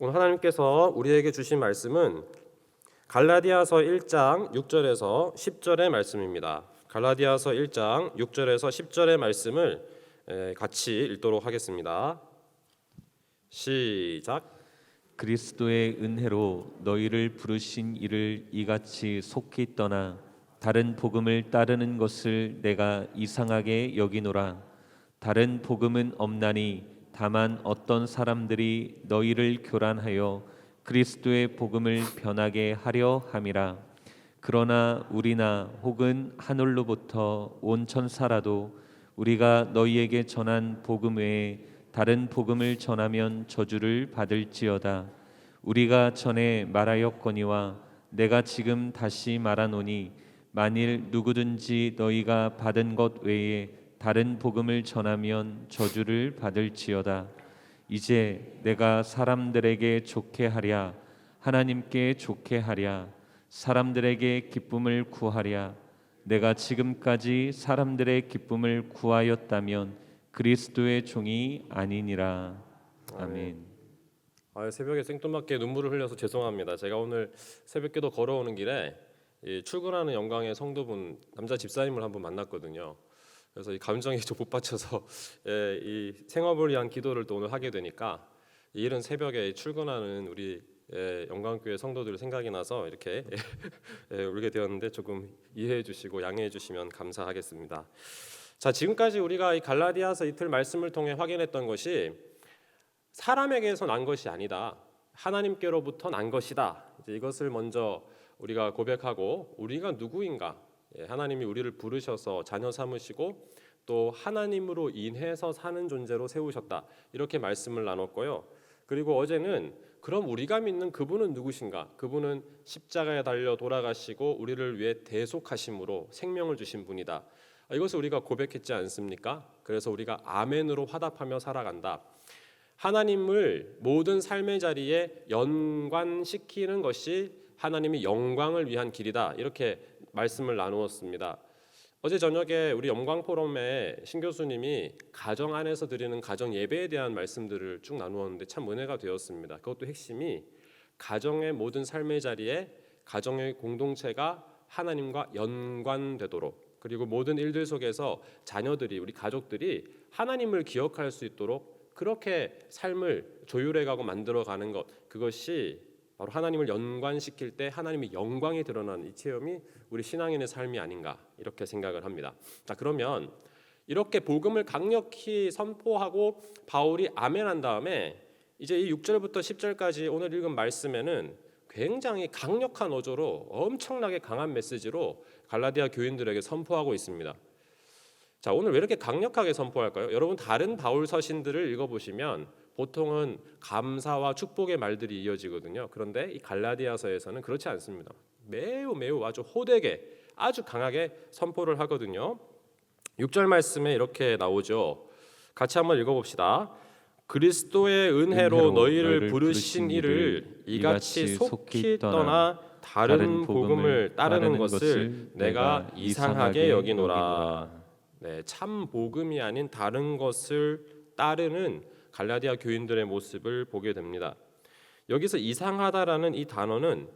오늘 하나님께서 우리에게 주신 말씀은 갈라디아서 1장 6절에서 10절의 말씀입니다. 갈라디아서 1장 6절에서 10절의 말씀을 에, 같이 읽도록 하겠습니다. 시작. 그리스도의 은혜로 너희를 부르신 이를 이같이 속히 떠나 다른 복음을 따르는 것을 내가 이상하게 여기노라 다른 복음은 없나니 다만 어떤 사람들이 너희를 교란하여 그리스도의 복음을 변하게 하려 함이라 그러나 우리나 혹은 하늘로부터 온 천사라도 우리가 너희에게 전한 복음 외에 다른 복음을 전하면 저주를 받을지어다. 우리가 전에 말하였거니와 내가 지금 다시 말하노니 만일 누구든지 너희가 받은 것 외에 다른 복음을 전하면 저주를 받을지어다. 이제 내가 사람들에게 좋게 하랴 하나님께 좋게 하랴 사람들에게 기쁨을 구하랴 내가 지금까지 사람들의 기쁨을 구하였다면 그리스도의 종이 아니니라. 아멘. 아, 새벽에 생뚱맞게 눈물을 흘려서 죄송합니다. 제가 오늘 새벽기도 걸어오는 길에 이 출근하는 영광의 성도분 남자 집사님을 한번 만났거든요. 그래서 이 감정이 좀 못 받쳐서 예, 이 생업을 위한 기도를 또 오늘 하게 되니까 이 이른 새벽에 출근하는 우리 예, 영광교회 성도들 생각이 나서 이렇게 예, 울게 되었는데 조금 이해해 주시고 양해해 주시면 감사하겠습니다. 자, 지금까지 우리가 이 갈라디아서 이틀 말씀을 통해 확인했던 것이 사람에게서 난 것이 아니다. 하나님께로부터 난 것이다. 이제 이것을 먼저 우리가 고백하고 우리가 누구인가? 예, 하나님이 우리를 부르셔서 자녀 삼으시고 또 하나님으로 인해서 사는 존재로 세우셨다. 이렇게 말씀을 나눴고요. 그리고 어제는 그럼 우리가 믿는 그분은 누구신가? 그분은 십자가에 달려 돌아가시고 우리를 위해 대속하심으로 생명을 주신 분이다. 아, 이것을 우리가 고백했지 않습니까? 그래서 우리가 아멘으로 화답하며 살아간다. 하나님을 모든 삶의 자리에 연관시키는 것이 하나님의 영광을 위한 길이다. 이렇게 말씀을 나누었습니다. 어제 저녁에 우리 영광 포럼에 신 교수님이 가정 안에서 드리는 가정 예배에 대한 말씀들을 쭉 나누었는데 참 은혜가 되었습니다. 그것도 핵심이 가정의 모든 삶의 자리에 가정의 공동체가 하나님과 연관되도록 그리고 모든 일들 속에서 자녀들이 우리 가족들이 하나님을 기억할 수 있도록 그렇게 삶을 조율해 가고 만들어 가는 것 그것이 바로 하나님을 연관시킬 때 하나님의 영광이 드러나는 이 체험이 우리 신앙인의 삶이 아닌가 이렇게 생각을 합니다. 자 그러면 이렇게 복음을 강력히 선포하고 바울이 아멘한 다음에 이제 이 6절부터 10절까지 오늘 읽은 말씀에는 굉장히 강력한 어조로 엄청나게 강한 메시지로 갈라디아 교인들에게 선포하고 있습니다. 자 오늘 왜 이렇게 강력하게 선포할까요? 여러분 다른 바울 서신들을 읽어 보시면 보통은 감사와 축복의 말들이 이어지거든요. 그런데 이 갈라디아서에서는 그렇지 않습니다. 매우 매우 아주 호되게 아주 강하게 선포를 하거든요. 6절 말씀에 이렇게 나오죠. 같이 한번 읽어 봅시다. 그리스도의 은혜로 은혜로 너희를 너희를 부르신 이를 이같이 속히 떠나 다른 다른 복음을 따르는 것을 내가 이상하게. 여기노라. 네, 참 복음이 아닌 다른 것을 따르는 갈라디아 교인들의 모습을 보게 됩니다. 여기서 이상하다라는 이 단어는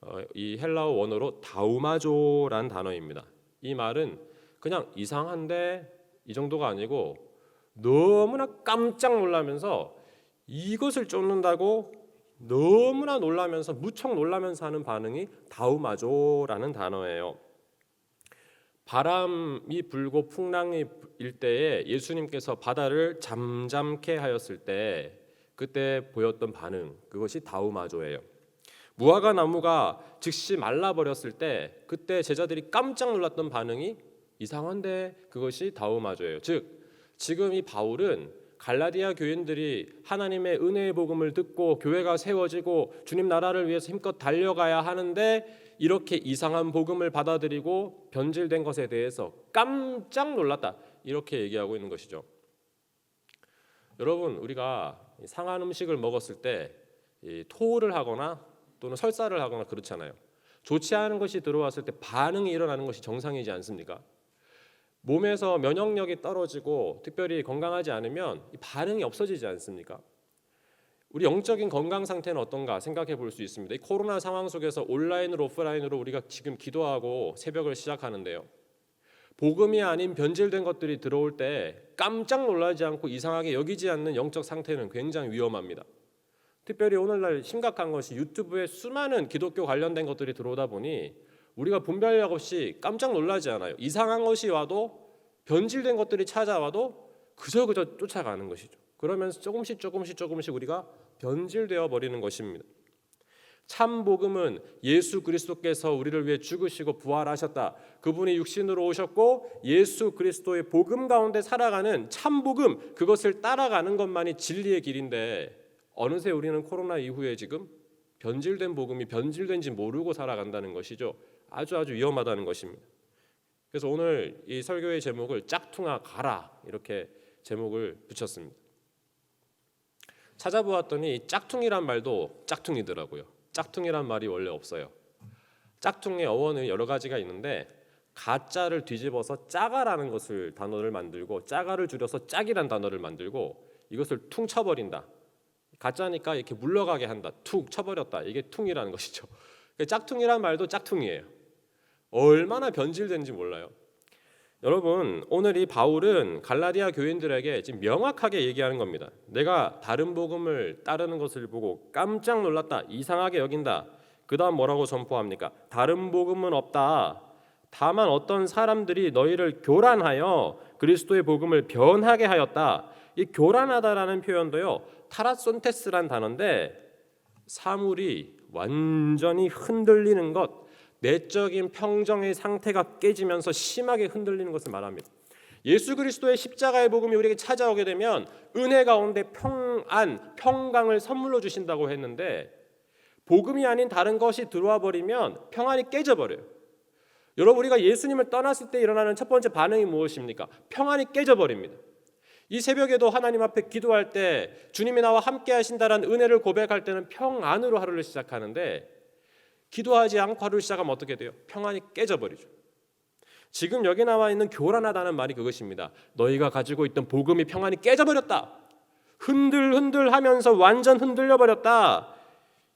어, 이 헬라어 원어로 다우마조란 단어입니다. 이 말은 그냥 이상한데 이 정도가 아니고 너무나 깜짝 놀라면서 이것을 쫓는다고 너무나 놀라면서 무척 놀라면서 하는 반응이 다우마조라는 단어예요. 바람이 불고 풍랑이 일 때에 예수님께서 바다를 잠잠케 하였을 때 그때 보였던 반응 그것이 다우마조예요. 무화과 나무가 즉시 말라 버렸을 때 그때 제자들이 깜짝 놀랐던 반응이 이상한데 그것이 다우마조예요. 즉 지금 이 바울은 갈라디아 교인들이 하나님의 은혜의 복음을 듣고 교회가 세워지고 주님 나라를 위해서 힘껏 달려가야 하는데 이렇게 이상한 복음을 받아들이고 변질된 것에 대해서 깜짝 놀랐다. 이렇게 얘기하고 있는 것이죠. 여러분, 우리가 상한 음식을 먹었을 때이 토를 하거나 또는 설사를 하거나 그렇잖아요. 좋지 않은 것이 들어왔을 때 반응이 일어나는 것이 정상이지 않습니까? 몸에서 면역력이 떨어지고 특별히 건강하지 않으면 이 반응이 없어지지 않습니까? 우리 영적인 건강 상태는 어떤가 생각해 볼 수 있습니다. 이 코로나 상황 속에서 온라인으로 오프라인으로 우리가 지금 기도하고 새벽을 시작하는데요. 복음이 아닌 변질된 것들이 들어올 때 깜짝 놀라지 않고 이상하게 여기지 않는 영적 상태는 굉장히 위험합니다. 특별히 오늘날 심각한 것이 유튜브에 수많은 기독교 관련된 것들이 들어오다 보니 우리가 분별력 없이 깜짝 놀라지 않아요. 이상한 것이 와도 변질된 것들이 찾아와도 그저 그저 쫓아가는 것이죠. 그러면서 조금씩 조금씩 조금씩 우리가 변질되어 버리는 것입니다. 참 복음은 예수 그리스도께서 우리를 위해 죽으시고 부활하셨다. 그분이 육신으로 오셨고 예수 그리스도의 복음 가운데 살아가는 참 복음 그것을 따라가는 것만이 진리의 길인데 어느새 우리는 코로나 이후에 지금 변질된 복음이 변질된지 모르고 살아간다는 것이죠. 아주 아주 위험하다는 것입니다. 그래서 오늘 이 설교의 제목을 짝퉁아 가라 이렇게 제목을 붙였습니다. 찾아보았더니 이 짝퉁이란 말도 짝퉁이더라고요. 짝퉁이란 말이 원래 없어요. 짝퉁의 어원은 여러 가지가 있는데 가짜를 뒤집어서 짜가라는 것을 단어를 만들고 짜가를 줄여서 짝이란 단어를 만들고 이것을 퉁 쳐버린다. 가짜니까 이렇게 물러가게 한다. 툭 쳐버렸다. 이게 퉁이라는 것이죠. 짝퉁이란 말도 짝퉁이에요. 얼마나 변질된지 몰라요. 여러분 오늘 이 바울은 갈라디아 교인들에게 지금 명확하게 얘기하는 겁니다. 내가 다른 복음을 따르는 것을 보고 깜짝 놀랐다, 이상하게 여긴다. 그 다음 뭐라고 선포합니까? 다른 복음은 없다. 다만 어떤 사람들이 너희를 교란하여 그리스도의 복음을 변하게 하였다. 이 교란하다라는 표현도요 타라손테스란 단어인데 사물이 완전히 흔들리는 것, 내적인 평정의 상태가 깨지면서 심하게 흔들리는 것을 말합니다. 예수 그리스도의 십자가의 복음이 우리에게 찾아오게 되면 은혜 가운데 평안, 평강을 선물로 주신다고 했는데 복음이 아닌 다른 것이 들어와 버리면 평안이 깨져 버려요. 여러분 우리가 예수님을 떠났을 때 일어나는 첫 번째 반응이 무엇입니까? 평안이 깨져 버립니다. 이 새벽에도 하나님 앞에 기도할 때 주님이 나와 함께 하신다라는 은혜를 고백할 때는 평안으로 하루를 시작하는데 기도하지 않고 하루를 시작하면 어떻게 돼요? 평안이 깨져버리죠. 지금 여기 나와 있는 교란하다는 말이 그것입니다. 너희가 가지고 있던 복음이 평안이 깨져버렸다. 흔들흔들 하면서 완전 흔들려 버렸다.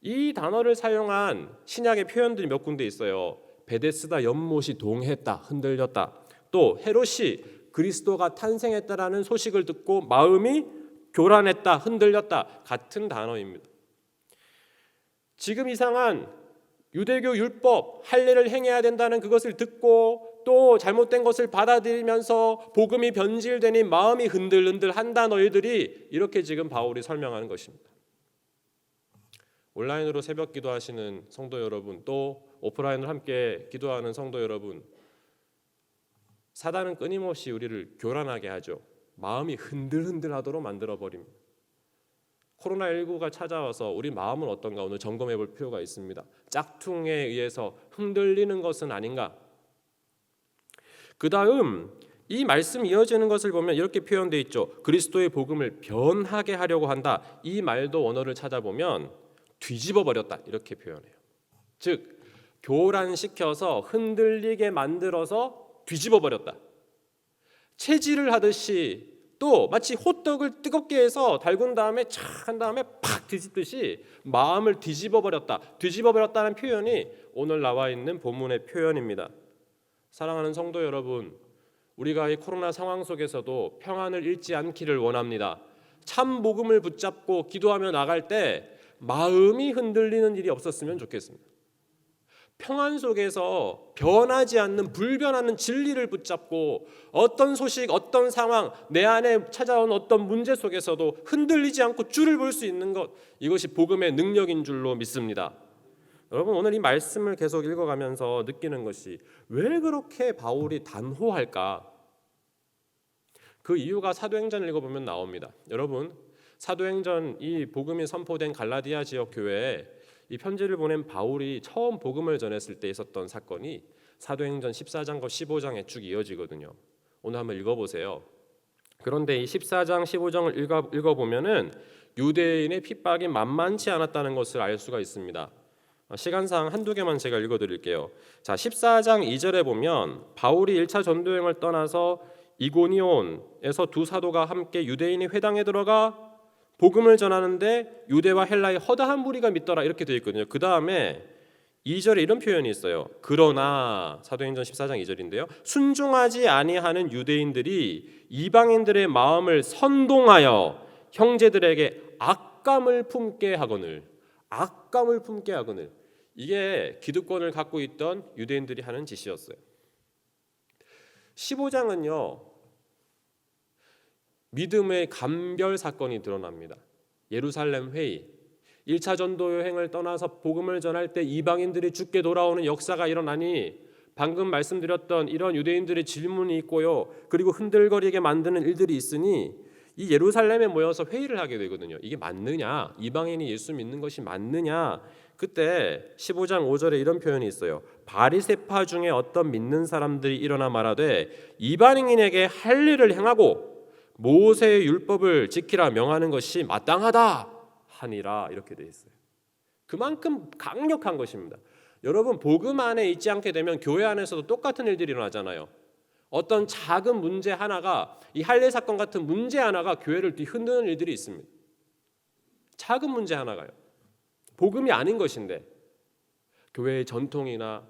이 단어를 사용한 신약의 표현들이 몇 군데 있어요. 베데스다 연못이 동했다, 흔들렸다. 또 헤롯이 그리스도가 탄생했다라는 소식을 듣고 마음이 교란했다, 흔들렸다 같은 단어입니다. 지금 이상한 유대교 율법 할례를 행해야 된다는 그것을 듣고 또 잘못된 것을 받아들이면서 복음이 변질되니 마음이 흔들흔들한다 너희들이 이렇게 지금 바울이 설명하는 것입니다. 온라인으로 새벽 기도하시는 성도 여러분 또 오프라인으로 함께 기도하는 성도 여러분 사단은 끊임없이 우리를 교란하게 하죠. 마음이 흔들흔들하도록 만들어 버립니다. 코로나19가 찾아와서 우리 마음은 어떤가 오늘 점검해 볼 필요가 있습니다. 짝퉁에 의해서 흔들리는 것은 아닌가? 그 다음 이 말씀 이어지는 것을 보면 이렇게 표현되어 있죠. 그리스도의 복음을 변하게 하려고 한다. 이 말도 원어를 찾아보면 뒤집어 버렸다 이렇게 표현해요. 즉 교란시켜서 흔들리게 만들어서 뒤집어 버렸다. 체질을 하듯이 또 마치 호떡을 뜨겁게 해서 달군 다음에 착한 다음에 팍 뒤집듯이 마음을 뒤집어 버렸다. 뒤집어 버렸다는 표현이 오늘 나와 있는 본문의 표현입니다. 사랑하는 성도 여러분, 우리가 이 코로나 상황 속에서도 평안을 잃지 않기를 원합니다. 참 복음을 붙잡고 기도하며 나갈 때 마음이 흔들리는 일이 없었으면 좋겠습니다. 평안 속에서 변하지 않는 불변하는 진리를 붙잡고 어떤 소식, 어떤 상황, 내 안에 찾아온 어떤 문제 속에서도 흔들리지 않고 줄을 볼 수 있는 것 이것이 복음의 능력인 줄로 믿습니다. 여러분 오늘 이 말씀을 계속 읽어가면서 느끼는 것이 왜 그렇게 바울이 단호할까? 그 이유가 사도행전을 읽어보면 나옵니다. 여러분 사도행전 이 복음이 선포된 갈라디아 지역 교회에 이 편지를 보낸 바울이 처음 복음을 전했을 때 있었던 사건이 사도행전 14장과 15장에 쭉 이어지거든요. 오늘 한번 읽어보세요. 그런데 이 14장 15장을 읽어, 읽어보면은 유대인의 핍박이 만만치 않았다는 것을 알 수가 있습니다. 시간상 한두 개만 제가 읽어드릴게요. 자, 14장 2절에 보면 바울이 1차 전도여행을 떠나서 이고니온에서 두 사도가 함께 유대인의 회당에 들어가 복음을 전하는데 유대와 헬라의 허다한 무리가 믿더라 이렇게 되어 있거든요. 그 다음에 2절에 이런 표현이 있어요. 그러나 사도행전 14장 2절인데요. 순종하지 아니하는 유대인들이 이방인들의 마음을 선동하여 형제들에게 악감을 품게 하거늘 악감을 품게 하거늘 이게 기득권을 갖고 있던 유대인들이 하는 짓이었어요. 15장은요. 믿음의 감별 사건이 드러납니다. 예루살렘 회의 1차 전도 여행을 떠나서 복음을 전할 때 이방인들이 죽게 돌아오는 역사가 일어나니 방금 말씀드렸던 이런 유대인들의 질문이 있고요. 그리고 흔들거리게 만드는 일들이 있으니 이 예루살렘에 모여서 회의를 하게 되거든요. 이게 맞느냐? 이방인이 예수 믿는 것이 맞느냐? 그때 15장 5절에 이런 표현이 있어요. 바리새파 중에 어떤 믿는 사람들이 일어나 말하되 이방인에게 할 일을 행하고 모세의 율법을 지키라 명하는 것이 마땅하다 하니라 이렇게 돼 있어요. 그만큼 강력한 것입니다. 여러분 복음 안에 있지 않게 되면 교회 안에서도 똑같은 일들이 일어나잖아요. 어떤 작은 문제 하나가 이 할례 사건 같은 문제 하나가 교회를 뒤흔드는 일들이 있습니다. 작은 문제 하나가요. 복음이 아닌 것인데 교회의 전통이나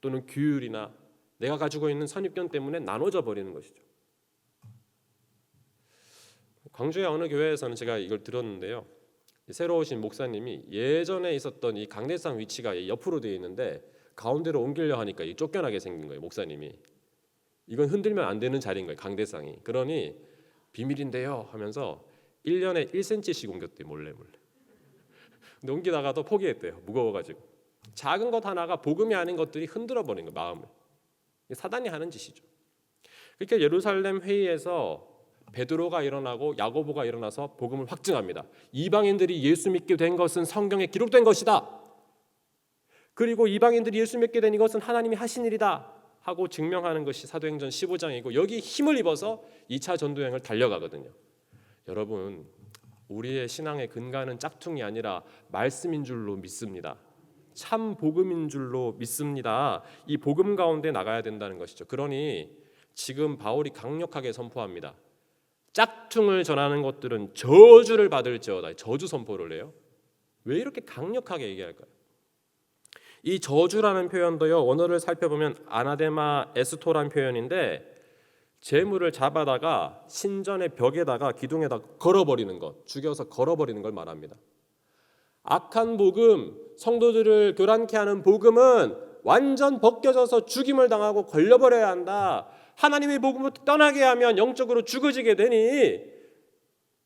또는 규율이나 내가 가지고 있는 선입견 때문에 나눠져 버리는 것이죠. 광주의 어느 교회에서는 제가 이걸 들었는데요. 새로 오신 목사님이 예전에 있었던 이 강대상 위치가 이 옆으로 되어 있는데 가운데로 옮기려 하니까 이 쫓겨나게 생긴 거예요. 목사님이 이건 흔들면 안 되는 자리인 거예요. 강대상이 그러니 비밀인데요 하면서 1년에 1cm씩 옮겼대 몰래 몰래. 근데 옮기다가도 포기했대요. 무거워가지고 작은 것 하나가 복음이 아닌 것들이 흔들어 버린 거 마음을. 사단이 하는 짓이죠. 그러니까 예루살렘 회의에서 베드로가 일어나고 야고보가 일어나서 복음을 확증합니다. 이방인들이 예수 믿게 된 것은 성경에 기록된 것이다. 그리고 이방인들이 예수 믿게 된 이것은 하나님이 하신 일이다 하고 증명하는 것이 사도행전 15장이고 여기 힘을 입어서 2차 전도행을 달려가거든요. 여러분 우리의 신앙의 근간은 짝퉁이 아니라 말씀인 줄로 믿습니다. 참 복음인 줄로 믿습니다. 이 복음 가운데 나가야 된다는 것이죠. 그러니 지금 바울이 강력하게 선포합니다. 짝퉁을 전하는 것들은 저주를 받을지어다. 저주 선포를 해요. 왜 이렇게 강력하게 얘기할까요? 이 저주라는 표현도요. 원어를 살펴보면 아나데마 에스토란 표현인데 재물을 잡아다가 신전의 벽에다가 기둥에다 걸어버리는 것, 죽여서 걸어버리는 걸 말합니다. 악한 복음, 성도들을 교란케 하는 복음은 완전 벗겨져서 죽임을 당하고 걸려버려야 한다. 하나님의 복음을 떠나게 하면 영적으로 죽어지게 되니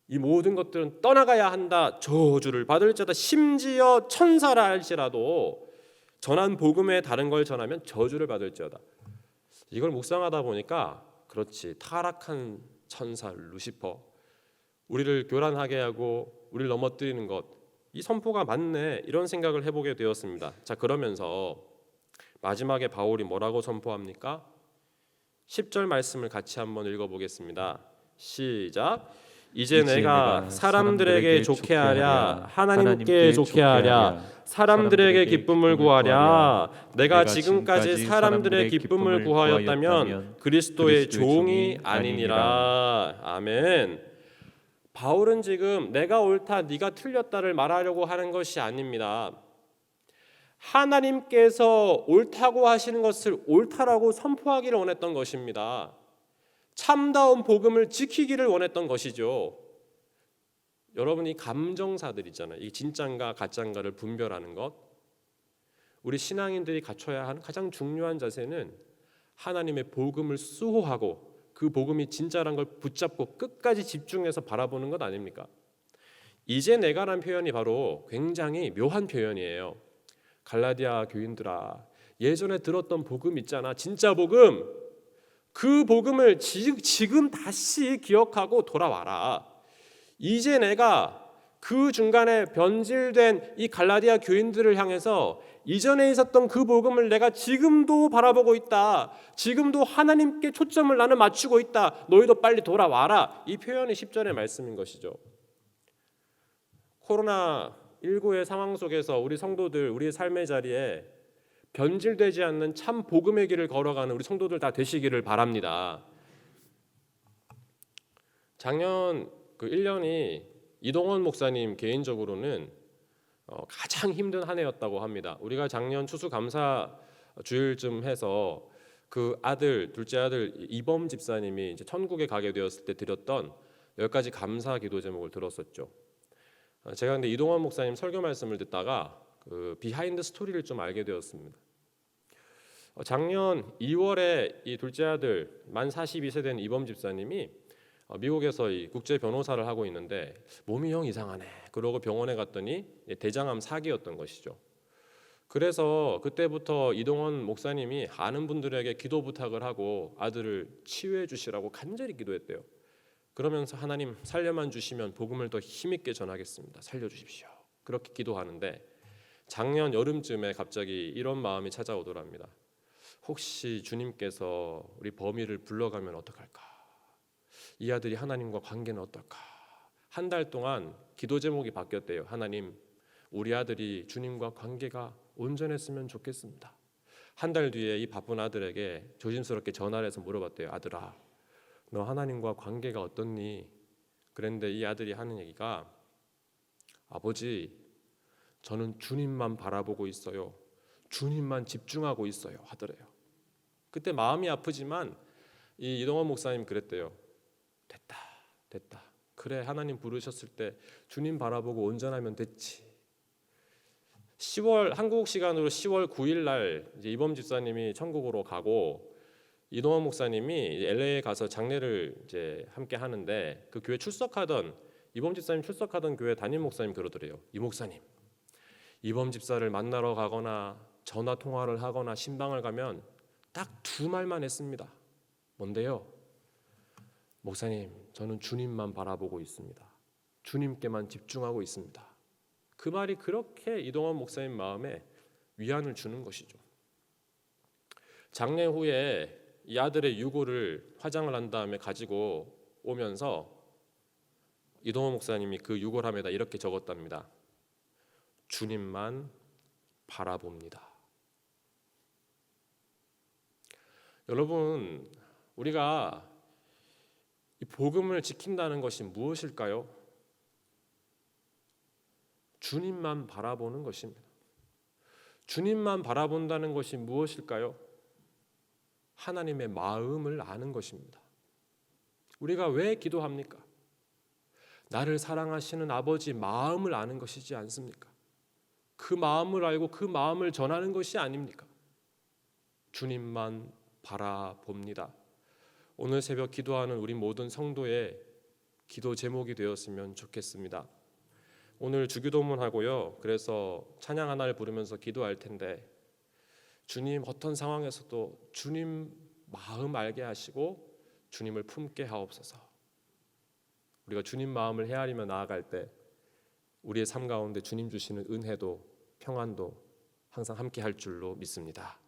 이 모든 것들은 떠나가야 한다. 저주를 받을 자다. 심지어 천사라 할지라도 전한 복음에 다른 걸 전하면 저주를 받을지어다. 이걸 묵상하다 보니까 그렇지 타락한 천사 루시퍼 우리를 교란하게 하고 우리를 넘어뜨리는 것 이 선포가 맞네 이런 생각을 해보게 되었습니다. 자 그러면서 마지막에 바울이 뭐라고 선포합니까? 10절 말씀을 같이 한번 읽어보겠습니다. 시작. 이제, 내가 사람들에게 좋게 하랴 하나님께 좋게 하랴 사람들에게 기쁨을 구하랴 내가 지금까지 사람들의 기쁨을 구하였다면 그리스도의 종이 아니니라 아멘. 바울은 지금 내가 옳다 네가 틀렸다를 말하려고 하는 것이 아닙니다. 하나님께서 옳다고 하시는 것을 옳다라고 선포하기를 원했던 것입니다. 참다운 복음을 지키기를 원했던 것이죠. 여러분이 감정사들 있잖아요. 이 진짠가 가짠가를 분별하는 것. 우리 신앙인들이 갖춰야 하는 가장 중요한 자세는 하나님의 복음을 수호하고 그 복음이 진짜란 걸 붙잡고 끝까지 집중해서 바라보는 것 아닙니까? 이제 내가란 표현이 바로 굉장히 묘한 표현이에요. 갈라디아 교인들아 예전에 들었던 복음 있잖아 진짜 복음 그 복음을 지, 지금 다시 기억하고 돌아와라 이제 내가 그 중간에 변질된 이 갈라디아 교인들을 향해서 이전에 있었던 그 복음을 내가 지금도 바라보고 있다. 지금도 하나님께 초점을 나는 맞추고 있다. 너희도 빨리 돌아와라. 이 표현이 10절의 말씀인 것이죠. 코로나 19의 상황 속에서 우리 성도들 우리의 삶의 자리에 변질되지 않는 참 복음의 길을 걸어가는 우리 성도들 다 되시기를 바랍니다. 작년 그 1년이 이동원 목사님 개인적으로는 어, 가장 힘든 한 해였다고 합니다. 우리가 작년 추수감사 주일쯤 해서 그 아들 둘째 아들 이범 집사님이 이제 천국에 가게 되었을 때 드렸던 열 가지 감사 기도 제목을 들었었죠. 어, 제가 근데 이동원 목사님 설교 말씀을 듣다가 그 비하인드 스토리를 좀 알게 되었습니다. 어, 작년 2월에 이 둘째 아들 만 42세 된 이범 집사님이 어, 미국에서 이 국제 변호사를 하고 있는데 몸이 영 이상하네. 그러고 병원에 갔더니 대장암 사기였던 것이죠. 그래서 그때부터 이동원 목사님이 아는 분들에게 기도 부탁을 하고 아들을 치유해 주시라고 간절히 기도했대요. 그러면서 하나님 살려만 주시면 복음을 더 힘있게 전하겠습니다. 살려 주십시오. 그렇게 기도하는데 작년 여름쯤에 갑자기 이런 마음이 찾아오더랍니다. 혹시 주님께서 우리 범위를 불러가면 어떡할까? 이 아들이 하나님과 관계는 어떨까? 한 달 동안 기도 제목이 바뀌었대요. 하나님, 우리 아들이 주님과 관계가 온전했으면 좋겠습니다. 한 달 뒤에 이 바쁜 아들에게 조심스럽게 전화를 해서 물어봤대요. 아들아, 너 하나님과 관계가 어떻니? 그런데 이 아들이 하는 얘기가 아버지, 저는 주님만 바라보고 있어요. 주님만 집중하고 있어요. 하더래요. 그때 마음이 아프지만 이 이동원 목사님 그랬대요. 됐다, 됐다. 그래 하나님 부르셨을 때 주님 바라보고 온전하면 됐지. 10월 한국 시간으로 10월 9일 날 이제 이범 집사님이 천국으로 가고 이동원 목사님이 LA에 가서 장례를 이제 함께 하는데 그 교회 출석하던 이범 집사님 출석하던 교회 담임 목사님 그러더래요. 이 목사님 이범 집사를 만나러 가거나 전화 통화를 하거나 신방을 가면 딱 두 말만 했습니다. 뭔데요? 목사님, 저는 주님만 바라보고 있습니다. 주님께만 집중하고 있습니다. 그 말이 그렇게 이동원 목사님 마음에 위안을 주는 것이죠. 장례 후에 이 아들의 유고를 화장을 한 다음에 가지고 오면서 이동원 목사님이 그 유골함에다 이렇게 적었답니다. 주님만 바라봅니다. 여러분, 우리가 이 복음을 지킨다는 것이 무엇일까요? 주님만 바라보는 것입니다. 주님만 바라본다는 것이 무엇일까요? 하나님의 마음을 아는 것입니다. 우리가 왜 기도합니까? 나를 사랑하시는 아버지 마음을 아는 것이지 않습니까? 그 마음을 알고 그 마음을 전하는 것이 아닙니까? 주님만 바라봅니다. 오늘 새벽 기도하는 우리 모든 성도의 기도 제목이 되었으면 좋겠습니다. 오늘 주기도문 하고요. 그래서 찬양 하나를 부르면서 기도할 텐데 주님 어떤 상황에서도 주님 마음 알게 하시고 주님을 품게 하옵소서. 우리가 주님 마음을 헤아리며 나아갈 때 우리의 삶 가운데 주님 주시는 은혜도 평안도 항상 함께 할 줄로 믿습니다.